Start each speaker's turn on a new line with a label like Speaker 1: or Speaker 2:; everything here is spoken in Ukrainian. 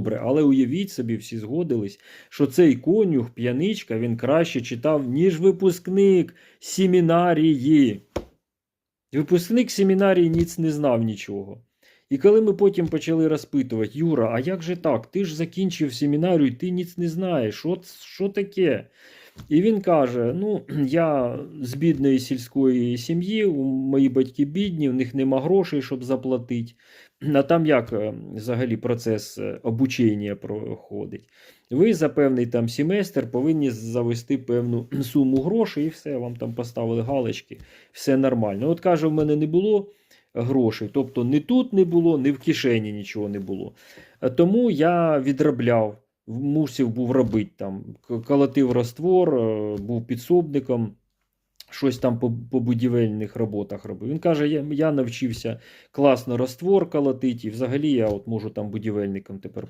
Speaker 1: добре, але уявіть собі, всі згодились, що цей конюх, п'яничка, він краще читав, ніж випускник семінарії. Випускник семінарії ніц не знав нічого. І коли ми потім почали розпитувати, Юра, а як же так? Ти ж закінчив семінарію, ти ніц не знаєш, що, що таке? І він каже: Ну, я з бідної сільської сім'ї, мої батьки бідні, у них нема грошей, щоб заплатити. А там як е, взагалі процес е, обучення проходить? Ви за певний там семестр повинні завести певну суму грошей, і все, вам там поставили галочки, все нормально. От каже, в мене не було грошей, тобто ні тут не було, ні в кишені нічого не було. Е, Тому я відробляв, мусив був робити там, колотив раствор, е, був підсобником. Щось там по, по будівельних роботах робив. Він каже: я, я навчився класно раствор колотити, і взагалі я от можу там будівельником тепер